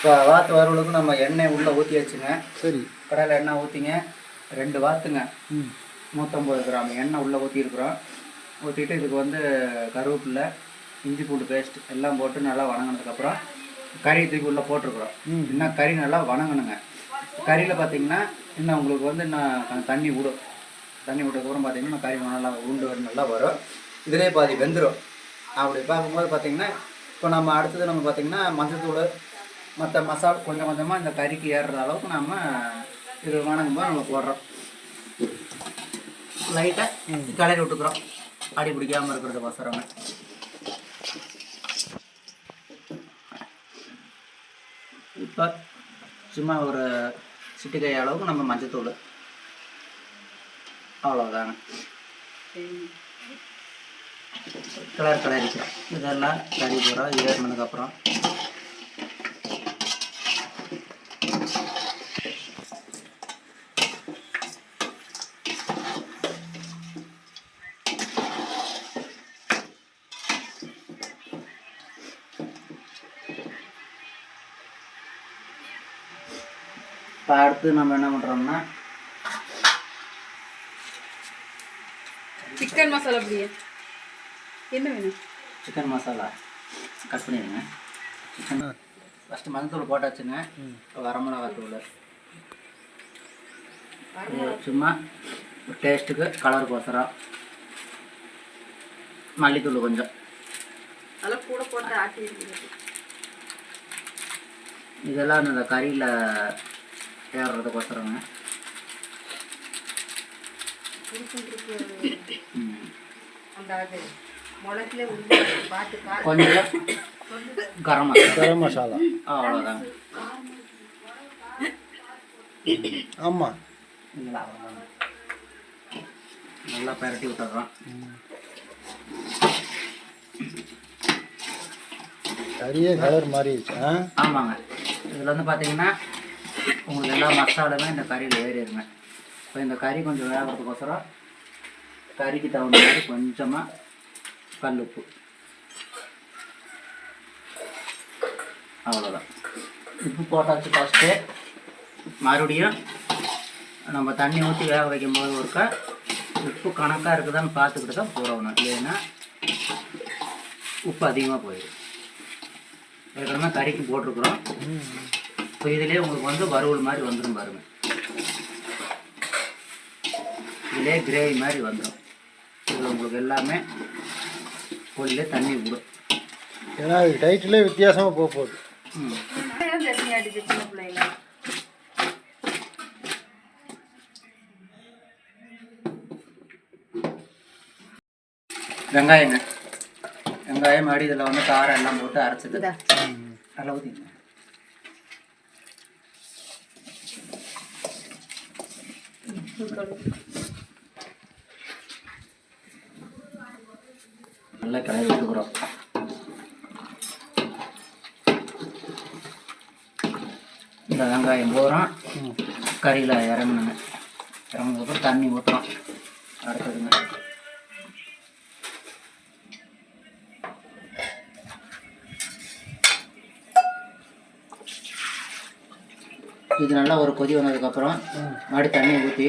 இப்போ வாத்து வறுவலுக்கு நம்ம எண்ணெய் உள்ளே ஊற்றி வச்சுங்க சரி. கடையில் எண்ணெய் ஊற்றிங்க ரெண்டு வாத்துங்க. ம். நூற்றம்பது கிராம் எண்ணெய் உள்ளே ஊற்றிருக்குறோம் ஊற்றிட்டு இதுக்கு வந்து கருவேப்பிலை இஞ்சி பூண்டு பேஸ்ட் எல்லாம் போட்டு நல்லா வணங்கினதுக்கப்புறம் கறி தூக்கி உள்ளே போட்டிருக்குறோம். ம். இன்னும் கறி நல்லா வணங்கணுங்க. கறியில் பார்த்தீங்கன்னா இன்னும் உங்களுக்கு வந்து இன்னும் தண்ணி விடும். தண்ணி விட்டதுக்கப்புறம் பார்த்தீங்கன்னா கறி நல்லா உருண்டு நல்லா வரும். இதிலே பாதி வெந்துடும் அப்படி பார்க்கும்போது பார்த்தீங்கன்னா இப்போ நம்ம அடுத்தது நம்ம பார்த்தீங்கன்னா மஞ்சத்தூள் மற்ற மசாலா கொஞ்சம் கொஞ்சமாக இந்த கறிக்கு ஏறுற அளவுக்கு நம்ம இது வணங்கும் போது நம்ம போடுறோம் லைட்டாக கிளறி விட்டுக்கிறோம். அடி பிடிக்காமல் இருக்கிறது வசரங்க இப்போ சும்மா ஒரு சிட்டிக்கை அளவுக்கு நம்ம மஞ்சத்தூள். அவ்வளோதாங்க கலர் கலரிக்கிறோம் இதெல்லாம் கறி பூரா ஏறினதுக்கப்புறம் இப்போ அடுத்து நம்ம என்ன பண்ணுறோம்னா சிக்கன் மசாலா அப்படியே என்ன வேணும்? சிக்கன் மசாலா கட் பண்ணிடுங்க. சிக்கன் ஃபஸ்ட்டு மஞ்சத்தூள் போட்டாச்சுங்க. இப்போ வரமிளகாத்தூள் சும்மா டேஸ்ட்டுக்கு கலருக்கோசரம் மல்லித்தூள் கொஞ்சம். அதெல்லாம் கூட போட்டு ஆட்டி இதெல்லாம் இந்த கறியில் ஏறுறதுக்கோசரங்க ம். அந்த அது முளத்துல உள்ள பாட்டு காரம் கொஞ்சம் கரம் மசாலா. கரம் மசாலா. அவ்வளோதாங்க ஆமாம் நல்லா பரட்டி விட்டுறோம் கறியே கலர் மாறிடுச்சு ஆ? ஆமாங்க. இதில் வந்து பார்த்தீங்கன்னா உங்களுக்கு எல்லா மசாலுமே இந்த கறியில் ஏறிடுங்க இப்போ இந்த கறி கொஞ்சம் வேகிறதுக்கோசரம் கறிக்கு தகுந்த மாதிரி கொஞ்சமாக கல் உப்பு அவ்வளோதான் உப்பு போட்டாச்சு ஃபஸ்ட்டு மறுபடியும் நம்ம தண்ணி ஊற்றி வேக வைக்கும்போது ஒருக்கா உப்பு கணக்காக இருக்குதான்னு பார்த்துக்கிட்டு தான் போடணும் இல்லைன்னா உப்பு அதிகமாக போயிடும். ஏற்கனவே கறிக்கு போட்டிருக்குறோம். இப்போ இதுலேயே உங்களுக்கு வந்து வறுவல் மாதிரி வந்துடும் பாருங்க. இதிலே கிரேவி மாதிரி வந்துடும் இதில் உங்களுக்கு எல்லாமே கொள்ளிலே தண்ணி விடும் ஏன்னா டைட்டிலே வித்தியாசமாக போக போகுது. வெங்காயங்க. வெங்காயம் மறுபடி இதில் வந்து காரம் எல்லாம் போட்டு அரைச்சது. நல்லா ஊற்றிங்க நல்லா கிளறி விட்டுக்கிறோம் இந்த வெங்காயம் போகிறோம் கறியில் இறங்கணுங்க இறங்கினதுக்கப்புறம் தண்ணி ஊற்றுறோம் அடுத்ததுங்க இது நல்லா ஒரு கொதி வந்ததுக்கப்புறம் மறுபடியும் தண்ணி ஊற்றி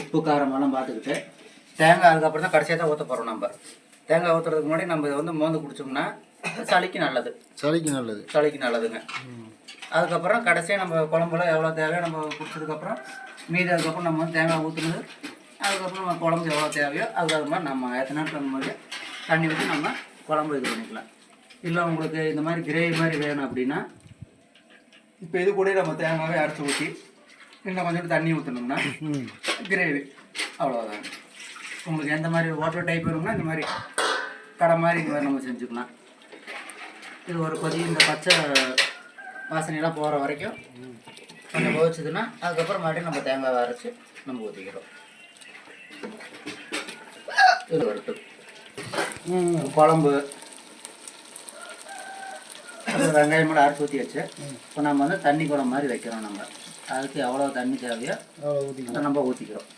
உப்பு காரமெல்லாம் பார்த்துக்கிட்டு தேங்காய் அதுக்கப்புறம் தான் கடைசியாக தான் ஊற்ற போகிறோம் நம்ம. தேங்காய் ஊற்றுறதுக்கு முன்னாடி நம்ம இதை வந்து மோந்து குடிச்சோம்னா சளிக்கு நல்லது. சளிக்கு நல்லது. சளிக்கு நல்லதுங்க. அதுக்கப்புறம் கடைசியாக நம்ம குழம்புல எவ்வளோ தேவையோ நம்ம குடிச்சதுக்கப்புறம் மீதி அதுக்கப்புறம் நம்ம வந்து தேங்காய் ஊற்றுனது அதுக்கப்புறம் நம்ம குழம்பு எவ்வளோ தேவையோ அதுக்கு அது மாதிரி நம்ம எத்தனை நாள் மாதிரி தண்ணி ஊற்றி நம்ம குழம்பு இது பண்ணிக்கலாம். இல்லை உங்களுக்கு இந்த மாதிரி கிரேவி மாதிரி வேணும் அப்படின்னா இப்போ இது கூட நம்ம தேங்காவே அரைச்சி ஊற்றி இன்னும் கொஞ்சம் தண்ணி ஊற்றணும்னா கிரேவி அவ்வளோதான் உங்களுக்கு எந்த மாதிரி வாட்டர் டைப் வேணும்னா இந்த மாதிரி கடை மாதிரி இந்த மாதிரி நம்ம செஞ்சுக்கலாம். இது ஒரு கொதி இந்த பச்சை வாசனையெல்லாம் போகிற வரைக்கும் கொஞ்சம் கொதிச்சதுன்னா அதுக்கப்புறம் மறுபடியும் நம்ம தேங்காய் அரைச்சி நம்ம ஊற்றிக்கிறோம் இது ம். குழம்பு. அப்புறம் வெங்காயம் கூட அரைச்சி ஊற்றி வச்சு இப்போ நம்ம வந்து தண்ணி குழம்பு மாதிரி வைக்கிறோம் நம்ம. அதுக்கு எவ்வளோ தண்ணி தேவையோ அதை நம்ம ஊற்றிக்கிறோம்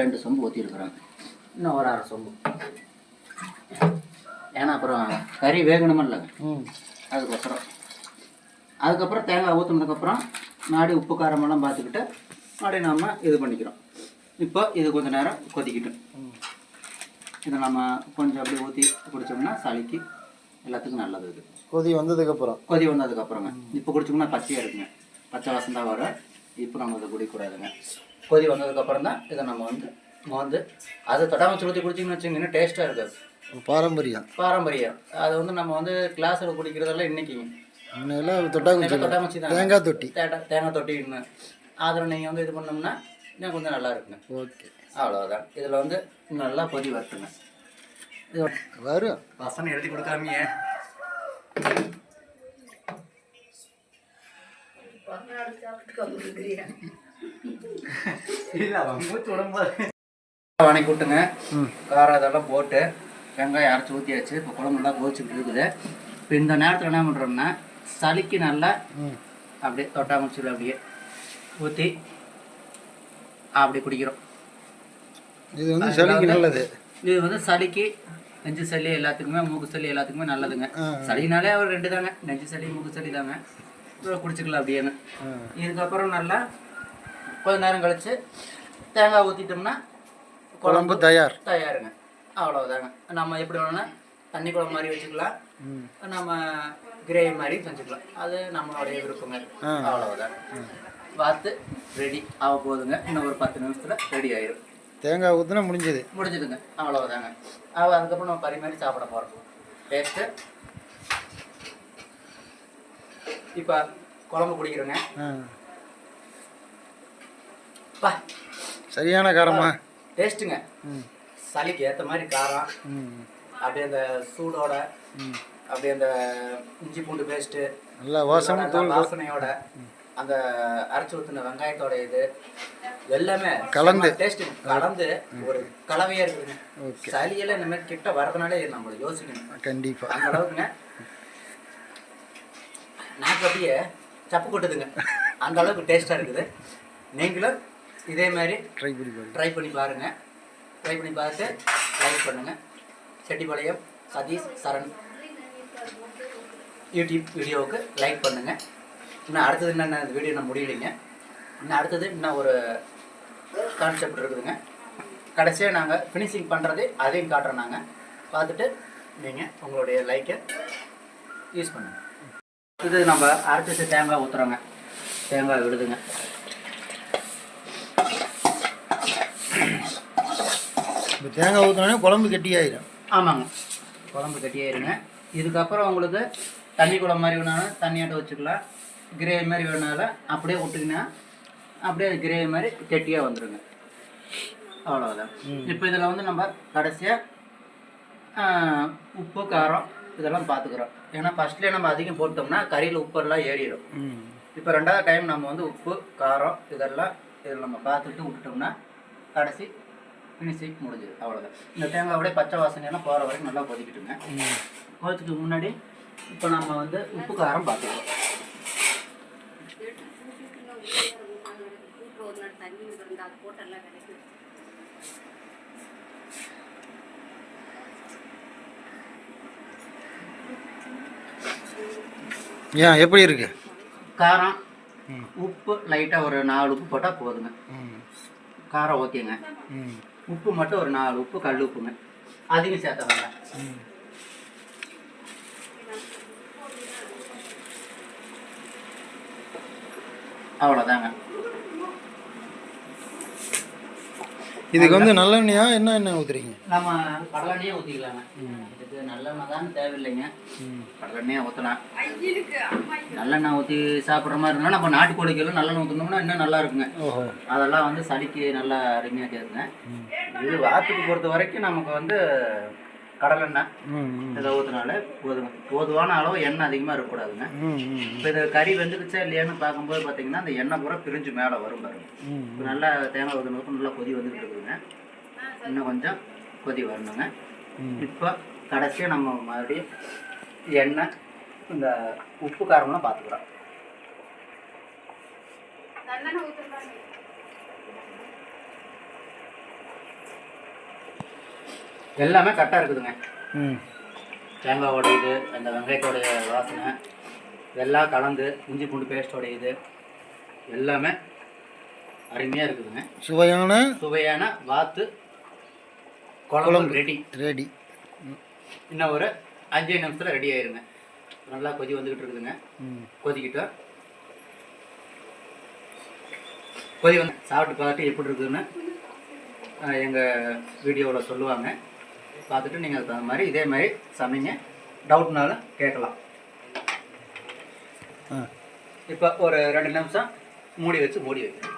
ரெண்டு சொம்பு ஊற்றிருக்குறோம் இன்னும் ஒரு அரை சொம்பு. ஏன்னா அப்புறம் கறி வேகணுமில்லங்க அதுக்கப்புறம். அதுக்கப்புறம் தேங்காய் ஊற்றுனதுக்கப்புறம் நாடி உப்பு காரமெல்லாம் பார்த்துக்கிட்டு மறுபடியும் நம்ம இது பண்ணிக்கிறோம். இப்போ இது கொஞ்சம் நேரம் கொதிக்கட்டும். இதை நம்ம கொஞ்சம் அப்படியே ஊற்றி குடித்தோம்னா சளிக்கு எல்லாத்துக்கும் நல்லது இது. கொதி வந்ததுக்கப்புறம் கொதி வந்ததுக்கப்புறங்க இப்போ குடிச்சோம்னா பச்சையாக இருக்குங்க. பச்சை வாசம் தான் வரும். இப்போ நம்ம இதை குடிக்கக்கூடாதுங்க கொதி வந்ததுக்கப்புறம் தான் இதை நம்ம வந்து வந்து அதை தொட்டாமச்சு ஊற்றி குடிச்சிங்கன்னு வச்சுங்க இன்னும் டேஸ்ட்டாக இருக்காது. பாரம்பரியம். பாரம்பரியம். அது வந்து நம்ம வந்து கிளாஸில் குடிக்கிறதெல்லாம் இன்னைக்குங்க. முன்னெல்லாம் தொட்டாக்குச்சி தொட்டாமச்சி தான் தேங்காய் தொட்டி. தேட்டா தேங்காய் தொட்டின்னு அதில் நீங்கள் வந்து இது பண்ணோம்னா இன்னும் கொஞ்சம் நல்லா இருக்குங்க. ஓகே. அவ்வளோதான் இதில் வந்து நல்லா கொதி வரட்டுங்க இது வரும் வசனம் எழுதி கொடுக்காமயே. வணக்கி விட்டுங்க காரம் இதெல்லாம் போட்டு வெங்காயம் அரைச்சி ஊற்றியாச்சு இப்போ குழம்பு நல்லா கோச்சிக்கிட்டு இருக்குது. இப்போ இந்த நேரத்தில் என்ன பண்ணுறோம்னா சளிக்கு நல்லா அப்படியே தொட்டாமச்சில் அப்படியே. ஊற்றி அப்படி குடிக்கிறோம். இது வந்து சளிக்கு நல்லது. இது வந்து சளிக்கு நெஞ்சு சளி எல்லாத்துக்குமே மூக்கு சளி எல்லாத்துக்குமே நல்லதுங்க. சளினாலே அவர் ரெண்டு தாங்க. நெஞ்சு சளி மூக்கு சளி தாங்க. குடிச்சிக்கலாம் அப்படியேங்க. இதுக்கப்புறம் நல்லா கொஞ்ச நேரம் கழிச்சு தேங்காய் ஊற்றிட்டோம்னா குழம்பு தயார். தயாருங்க. அவ்வளோதாங்க நம்ம எப்படி வேணும்னா தண்ணி குழம்பு மாதிரி வச்சுக்கலாம். நம்ம கிரேவி மாதிரி செஞ்சுக்கலாம். அது நம்மளுடைய விருப்பங்க ஆ. பார்த்து ரெடி ஆக போகுதுங்க இன்னும் ஒரு பத்து நிமிஷத்தில் ரெடி ஆயிரும். தேங்காய் ஊற்றினா முடிஞ்சது. முடிஞ்சதுங்க. அவ்வளோதாங்க அவ அதுக்கப்புறம் நம்ம பரிமாறி சாப்பிட போகிறோம் டேஸ்ட்டு இப்போ குழம்பு குடிக்கிறோங்க. பா. சரியான காரமா? டேஸ்ட்டுங்க சளிக்கு ஏற்ற மாதிரி காரம். அப்படியே அந்த சூடோட அப்படியே அந்த இஞ்சி பூண்டு பேஸ்ட்டு நல்லா தோல் வாசனையோட. அந்த அரைச்சி ஊற்றின வெங்காயத்தோட இது எல்லாமே கலந்து. டேஸ்ட் கலந்து ஒரு கலவையா இருக்குதுங்க. சளியெல்லாம் இந்த மாதிரி கிட்ட வரதுனாலே நம்ம யோசிக்கணும். கண்டிப்பாக அந்த அளவுக்குங்க. நாக்கு அப்படியே சப்பு கொட்டுதுங்க. அந்த அளவுக்கு டேஸ்ட்டாக இருக்குது. நீங்களும் இதே மாதிரி ட்ரை பண்ணி ட்ரை பண்ணி பாருங்கள் ட்ரை பண்ணி பார்த்து லைக் பண்ணுங்கள் செட்டிப்பாளையம் சதீஷ் சரண் யூடியூப் வீடியோவுக்கு லைக் பண்ணுங்கள் இன்னும் அடுத்தது என்னென்ன இந்த வீடியோ நான் முடியலைங்க. இன்னும் அடுத்தது இன்னும் ஒரு கான்செப்ட் இருக்குதுங்க. கடைசியாக நாங்கள் ஃபினிஷிங் பண்ணுறது அதையும் காட்டுறோம் நாங்கள் பார்த்துட்டு நீங்கள் உங்களுடைய லைக்கை யூஸ் பண்ணுங்கள் இது நம்ம அரைச்சி வச்ச தேங்காய் ஊற்றுறோங்க தேங்காய் விடுதுங்க இப்போ தேங்காய் ஊற்றினோடனே குழம்பு கெட்டியாயிரும். ஆமாங்க. குழம்பு கட்டியாயிருங்க. இதுக்கப்புறம் உங்களுக்கு தண்ணி குழம்பு மாதிரி வேணாலும் தண்ணியாட்ட வச்சுக்கலாம். கிரேவி மாதிரி வேணாலும் அப்படியே விட்டிங்கன்னா அப்படியே கிரேவி மாதிரி கெட்டியாக வந்துடுங்க அவ்வளோதான் இப்போ இதில் வந்து நம்ம கடைசியாக உப்பு காரம் இதெல்லாம் பார்த்துக்குறோம் ஏன்னா ஃபஸ்ட்லேயே நம்ம அதிகம் போட்டோம்னா கறியில் உப்பெல்லாம் ஏறிடும். இப்போ ரெண்டாவது டைம் நம்ம வந்து உப்பு காரம் இதெல்லாம் இதில் நம்ம பார்த்துட்டு விட்டுட்டோம்னா கடைசி ஃபினிஷிங் முடிஞ்சுது அவ்வளோதான் இந்த தேங்காயோட பச்சை வாசனையெல்லாம் போகிற வரைக்கும் நல்லா கொதிக்கிட்டுங்க. ம். கொதிச்சதுக்கு முன்னாடி இப்போ நம்ம வந்து உப்பு காரம் ஏன் எப்படி இருக்கு? காரம் உப்பு லைட்டாக ஒரு நாலு உப்பு போட்டால் போதுங்க. காரம் ஓகேங்க. உப்பு மட்டும் ஒரு நாலு உப்பு கல் உப்புங்க. அதிகம் சேர்த்த வேண்டாம். அவ்வளோதாங்க இதுக்கு வந்து நல்லெண்ணெயா? என்ன எண்ணெய் ஊற்றுறீங்க நம்ம கடலெண்ணெயே ஊற்றிக்கலாங்க இதுக்கு நல்லெண்ணெய் தான் தேவையில்லைங்க. கடலெண்ணெயே ஊற்றலாம் நல்லெண்ணெய் ஊற்றி சாப்பிட்ற மாதிரி இருந்தால் நம்ம நாட்டுக்கோழிக்கெல்லாம் நல்லெண்ணெய் ஊற்றினோம்னா இன்னும் நல்லா இருக்குங்க. ஓஹோ. அதெல்லாம் வந்து சளிக்கு நல்லா அருமையாக கேட்குங்க இது வாத்துக்கு பொறுத்த வரைக்கும் நமக்கு வந்து கடலெண்ணெய் இதை ஊற்றினாலே போதுங்க போதுமான அளவு எண்ணெய் அதிகமாக இருக்கக்கூடாதுங்க. இப்போ இது கறி வெந்துக்குச்சா இல்லையான்னு பார்க்கும்போது பார்த்தீங்கன்னா அந்த எண்ணெய் பூரா பிரிஞ்சு மேலே வரும் பாருங்க. இப்போ நல்லா தேங்காய் ஊற்றினதுக்கு நல்லா கொதி வந்துக்கிட்டு இருக்குதுங்க. இன்னும் கொஞ்சம் கொதி வரணுங்க. இப்போ கடைசியாக நம்ம மறுபடியும் எண்ணெய் இந்த உப்பு காரம்லாம் பார்த்துக்குறோம் எல்லாமே கரெக்டாக இருக்குதுங்க. ம். தேங்காவோட இது அந்த வெங்காயத்தோடைய வாசனை இதெல்லாம் கலந்து இஞ்சி பூண்டு பேஸ்டோட இது எல்லாமே அருமையாக இருக்குதுங்க. சுவையான சுவையான வாத்து குழம்பு ரெடி ரெடி இன்னும் ஒரு அஞ்சு நிமிஷத்தில் ரெடி ஆயிருங்க. நல்லா கொதி வந்துக்கிட்டு இருக்குதுங்க. ம். கொதிக்கிட்டோம் கொதி வந்து சாப்பிட்டு பார்த்துட்டு எப்படி இருக்குதுன்னு எங்கள் வீடியோவில் சொல்லுவாங்க. பார்த்துட்டு நீங்கள் அதுக்கு தகுந்த மாதிரி இதே மாதிரி சமைங்க. டவுட்னாலும் கேட்கலாம். இப்போ ஒரு ரெண்டு நிமிஷம் மூடி வச்சு மூடி வைக்கிறேன்